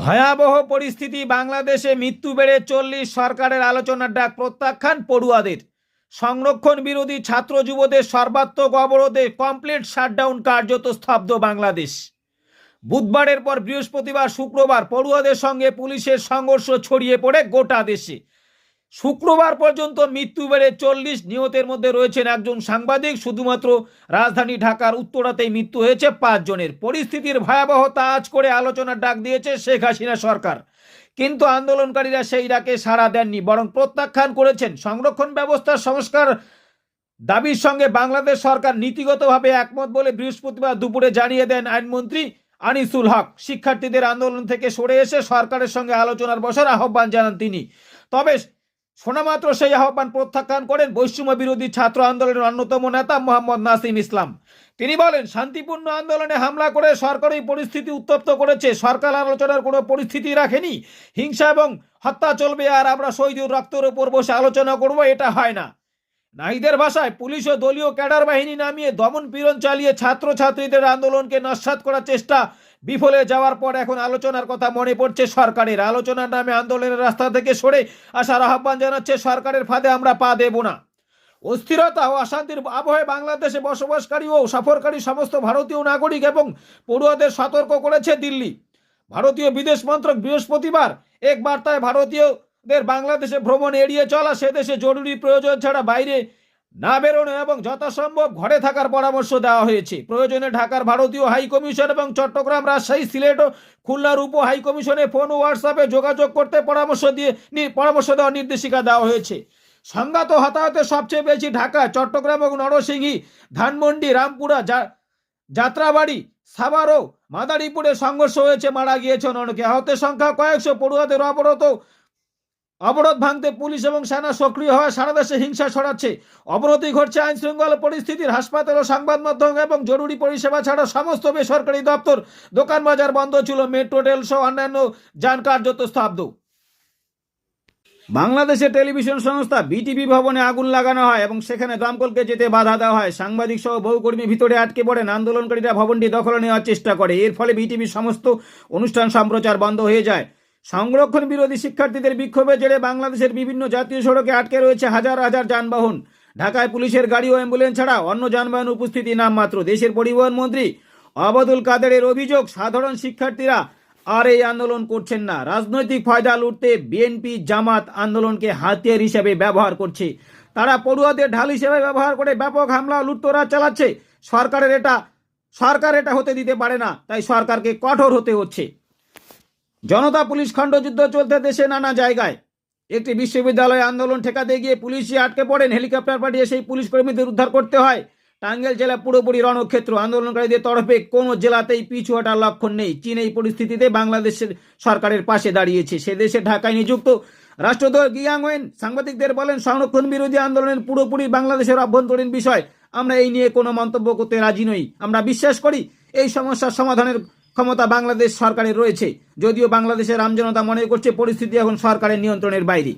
ভয়াবহ পরিস্থিতি বাংলাদেশে মৃত্যু বেড়ে চল্লিশ সরকারের আলোচনার ডাক প্রত্যাখ্যান পড়ুয়াদের। সংরক্ষণ বিরোধী ছাত্র যুবদের সর্বাত্মক অবরোধে কমপ্লিট শাটডাউন কার্যত স্তব্ধ বাংলাদেশ। বুধবারের পর বৃহস্পতিবার শুক্রবার পড়ুয়াদের সঙ্গে পুলিশের সংঘর্ষ ছড়িয়ে পড়ে গোটা দেশে। শুক্রবার পর্যন্ত মৃত্যু বেড়ে চল্লিশ নিহতের মধ্যে রয়েছেন একজন সাংবাদিক। শুধুমাত্র রাজধানী ঢাকার উত্তরাতেই মৃত্যু হয়েছে পাঁচজনের পরিস্থিতির ভয়াবহতা আজ করে আলোচনার ডাক দিয়েছে শেখ হাসিনা সরকার। কিন্তু আন্দোলনকারীরা সেই ডাকে সাড়া দেননি, বরং প্রত্যাখ্যান করেছেন। সংরক্ষণ ব্যবস্থার সংস্কার দাবির সঙ্গে বাংলাদেশ সরকার নীতিগতভাবে একমত বলে বৃহস্পতিবার দুপুরে জানিয়ে দেন আইনমন্ত্রী আনিসুল হক। শিক্ষার্থীদের আন্দোলন থেকে সরে এসে সরকারের সঙ্গে আলোচনার বসার আহ্বান জানান তিনি। তবে শোনামাত্র সেই আহ্বান প্রত্যাখ্যান করেন বৈষম্য বিরোধী ছাত্র আন্দোলনের অন্যতম নেতা মোহাম্মদ নাসিম ইসলাম। তিনি বলেন, শান্তিপূর্ণ আন্দোলনে হামলা করে সরকার এই পরিস্থিতি উত্তপ্ত করেছে। সরকার আলোচনার কোনো পরিস্থিতি রাখেনি। হিংসা এবং হত্যা চলবে আর আমরা শহীদের রক্তের উপর বসে আলোচনা করব, এটা হয় না। নাহিদের ভাষায়, পুলিশ ও দলীয় ক্যাডার বাহিনী নামিয়ে দমন পীড়ন চালিয়ে ছাত্রছাত্রীদের আন্দোলনকে নস্বাত করার চেষ্টা বিফলে যাওয়ার পর এখন আলোচনার কথা মনে পড়ছে সরকারের। আলোচনার নামে আন্দোলনের রাস্তা থেকে সরে আসার আহ্বান জানাচ্ছে সরকারের ফাঁদে আমরা পা দেব না। অস্থিরতা ও অশান্তির আবহে বাংলাদেশে বসবাসকারী ও সফরকারী সমস্ত ভারতীয় নাগরিক এবং পড়ুয়াদের সতর্ক করেছে দিল্লি। ভারতীয় বিদেশ মন্ত্রক বৃহস্পতিবার এক বার্তায় ভারতীয়দের বাংলাদেশে ভ্রমণ এড়িয়ে চলা সে দেশে জরুরি প্রয়োজন ছাড়া বাইরে না বেরোনো এবং যথাসম্ভব ঘরে থাকার পরামর্শ দেওয়া হয়েছে। প্রয়োজনে ঢাকার ভারতীয় হাই কমিশন এবং চট্টগ্রাম রাজশাহী সিলেট ও খুলনার উপ হাই কমিশনে ফোন ও হোয়াটসঅ্যাপে যোগাযোগ করতে পরামর্শ দিয়ে পরামর্শ দেওয়ার নির্দেশিকা দেওয়া হয়েছে। সংঘাত হতাহতে সবচেয়ে বেশি ঢাকা, চট্টগ্রাম এবং নরসিংহী, ধানমন্ডি, রামপুরা যাত্রাবাড়ি সাভারও মাদারীপুরে সংঘর্ষ হয়েছে, মারা গিয়েছেন অনেকে। আহতের সংখ্যা কয়েকশো, পড়ুয়াদের অবরত অবরোধ ভাঙতে পুলিশ এবং সেনা সক্রিয় হওয়া সারা দেশে হিংসা ছড়াচ্ছে। অবনতি ঘটছে আইন শৃঙ্খলা পরিস্থিতির হাসপাতাল ও সংবাদ মাধ্যম এবং জরুরি পরিষেবা ছাড়া সমস্ত বেসরকারি দপ্তর, দোকান বাজার বন্ধ ছিল, মেট্রো, রেল সহ অন্যান্য যান কার্যত স্তব্ধ। বাংলাদেশের টেলিভিশন সংস্থা বিটিভি ভবনে আগুন লাগানো হয় এবং সেখানে দমকলকে যেতে বাধা দেওয়া হয়। সাংবাদিক সহ বহু কর্মী ভিতরে আটকে পড়েন। আন্দোলনকারীরা ভবনটি দখলে নেওয়ার চেষ্টা করে। এর ফলে বিটিভির সমস্ত অনুষ্ঠান, সম্প্রচার বন্ধ হয়ে যায়। সংরক্ষণ বিরোধী শিক্ষার্থীদের বিক্ষোভের জেরে বাংলাদেশের বিভিন্ন জাতীয় সড়কে আটকে রয়েছে হাজার হাজার যানবাহন। ঢাকায় পুলিশের গাড়ি ও অ্যাম্বুলেন্স ছাড়া অন্য যানবাহন উপস্থিতি নামমাত্র দেশের পরিবহন মন্ত্রী আবাদুল কাদেরের অভিযোগ, সাধারণ শিক্ষার্থীরা আর এই আন্দোলন করছেন না। রাজনৈতিক ফায়দা লুটতে বিএনপি জামাত আন্দোলনকে হাতিয়ার হিসেবে ব্যবহার করছে। তারা পড়ুয়াদের ঢাল হিসেবে ব্যবহার করে ব্যাপক হামলা, লুটতরা চালাচ্ছে। সরকারের এটা সরকার এটা হতে দিতে পারে না, তাই সরকারকে কঠোর হতে হচ্ছে। জনতা পুলিশ খণ্ডযুদ্ধ চলতে দেশে নানা জায়গায়। একটি বিশ্ববিদ্যালয়ে আন্দোলন ঠেকাতে গিয়ে পুলিশই আটকে পড়েন, হেলিকপ্টার পাঠিয়ে সেই পুলিশ কর্মীদের উদ্ধার করতে হয়। টাঙ্গেল জেলা পুরোপুরি রণক্ষেত্র, আন্দোলনকারীদের তরফে কোনো জেলাতেই পিছু হটার লক্ষণ নেই। চীন এই পরিস্থিতিতে বাংলাদেশের সরকারের পাশে দাঁড়িয়েছে। সে দেশে ঢাকায় নিযুক্ত রাষ্ট্রদূত গিয়াংওয়েন সাংবাদিকদের বলেন, সংরক্ষণ বিরোধী আন্দোলনের পুরোপুরি বাংলাদেশের অভ্যন্তরীণ বিষয়। আমরা এই নিয়ে কোনো মন্তব্য করতে রাজি নই। আমরা বিশ্বাস করি, এই সমস্যার সমাধানের ক্ষমতা বাংলাদেশ সরকারের রয়েছে। যদিও বাংলাদেশের আমজনতা মনে করছে পরিস্থিতি এখন সরকারের নিয়ন্ত্রণের বাইরে।